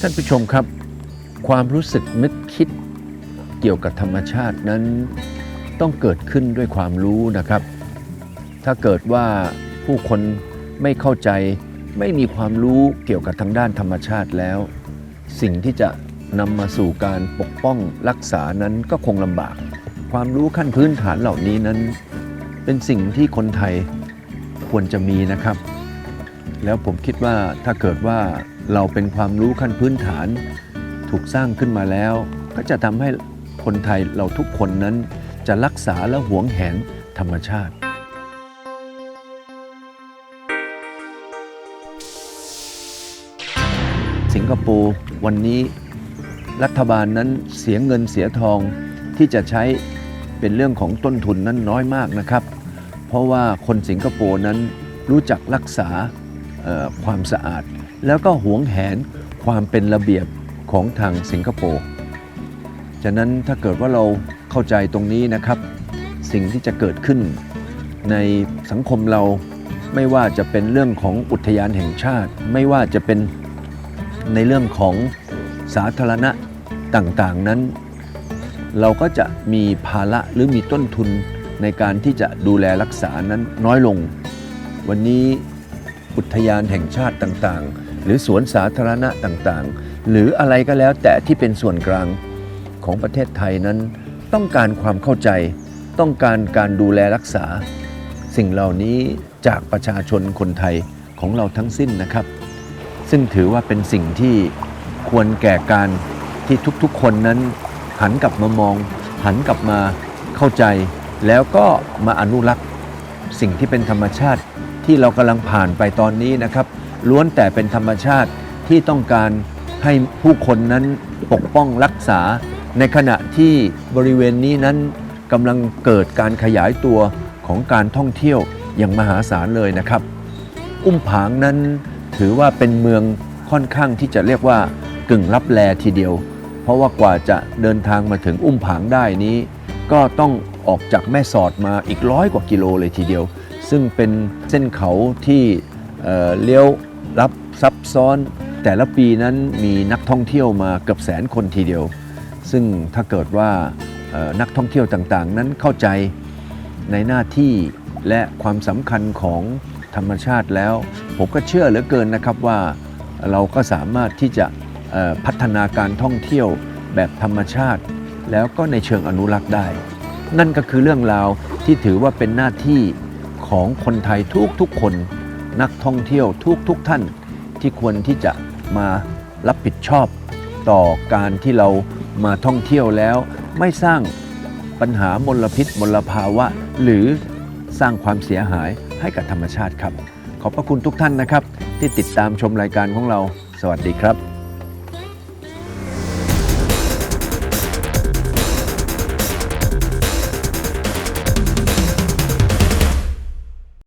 ท่านผู้ชมครับ ความรู้สึกนึกคิดเกี่ยวกับธรรมชาตินั้น ต้องเกิดขึ้นด้วยความรู้นะครับ ถ้าเกิดว่าผู้คนไม่เข้าใจ ไม่มีความรู้เกี่ยวกับทางด้านธรรมชาติแล้ว สิ่งที่จะนำมาสู่การปกป้องรักษานั้นก็คงลำบาก ความรู้ขั้นพื้นฐานเหล่านี้นั้น เป็นสิ่งที่คนไทยควรจะมีนะครับ แล้วผมคิดว่าถ้าเกิดว่าเราเป็นความรู้ขั้นพื้นฐาน ถูกสร้างขึ้นมาแล้ว ก็จะทำให้คนไทยเราทุกคนนั้นจะรักษาและหวงแหนธรรมชาติ งคโปร์วันนี้รัฐบาลนั้นเสียเงินเสียทองที่จะใช้เป็นเรื่องของต้นทุนนั้นน้อยมากนะครับ เพราะว่าคนสิงคโปร์นั้นรู้จักรักษาความสะอาด แล้วก็หวงแหนความเป็นระเบียบของทางสิงคโปร์ฉะนั้นถ้าเกิดว่าเราเข้าใจตรงนี้นะครับ สิ่งที่จะเกิดขึ้นในสังคมเราไม่ว่าจะเป็นเรื่องของอุทยานแห่งชาติ ไม่ว่าจะเป็น ในเรื่องของสาธารณะต่างๆนั้น เราก็จะมีภาระหรือมีต้นทุนในการที่จะดูแลรักษานั้นน้อยลง วันนี้อุทยานแห่งชาติต่างๆ หรือสวนสาธารณะต่างๆ หรืออะไรก็แล้วแต่ที่เป็นส่วนกลางของประเทศไทยนั้น ต้องการความเข้าใจ ต้องการการดูแลรักษา สิ่งเหล่านี้จากประชาชนคนไทยของเราทั้งสิ้นนะครับ ซึ่งถือว่าเป็นสิ่งที่ควรแก่การที่ทุกๆคนนั้นหันกลับมามอง หันกลับมาเข้าใจ แล้วก็มาอนุรักษ์สิ่งที่เป็นธรรมชาติที่เรากำลังผ่านไปตอนนี้นะครับ ล้วนแต่เป็นธรรมชาติที่ต้องการให้ผู้คนนั้นปกป้องรักษา ในขณะที่บริเวณนี้นั้นกำลังเกิดการขยายตัวของการท่องเที่ยวอย่างมหาศาลเลยนะครับ อุ้มผางนั้น ถือว่าเป็นเมืองค่อนข้างที่จะเรียกว่ากึ่งลับแลทีเดียว เพราะว่ากว่าจะเดินทางมาถึงอุ้มผางได้นี้ ก็ต้องออกจากแม่สอดมาอีกร้อยกว่ากิโลเลยทีเดียว ซึ่งเป็นเส้นเขาที่เเลี้ยวรับซับซ้อน แต่ละปีนั้นมีนักท่องเที่ยวมาเกือบแสนคนทีเดียว ซึ่งถ้าเกิดว่านักท่องเที่ยวต่างๆ นั้นเข้าใจในหน้าที่และความสำคัญของ ธรรมชาติแล้ว ผมก็เชื่อเหลือเกินนะครับว่าเราก็สามารถที่จะพัฒนาการท่องเที่ยวแบบธรรมชาติ แล้วก็ในเชิงอนุรักษ์ได้ นั่นก็คือเรื่องราวที่ถือว่าเป็นหน้าที่ของคนไทยทุกๆคน นักท่องเที่ยวทุกๆท่านที่ควรที่จะมารับผิดชอบ ต่อการที่เรามาท่องเที่ยวแล้ว ไม่สร้างปัญหามลพิษมลภาวะ หรือสร้างความเสียหาย ให้กับธรรมชาติครับ ขอบพระคุณทุกท่านนะครับ ที่ติดตามชมรายการของเรา สวัสดีครับ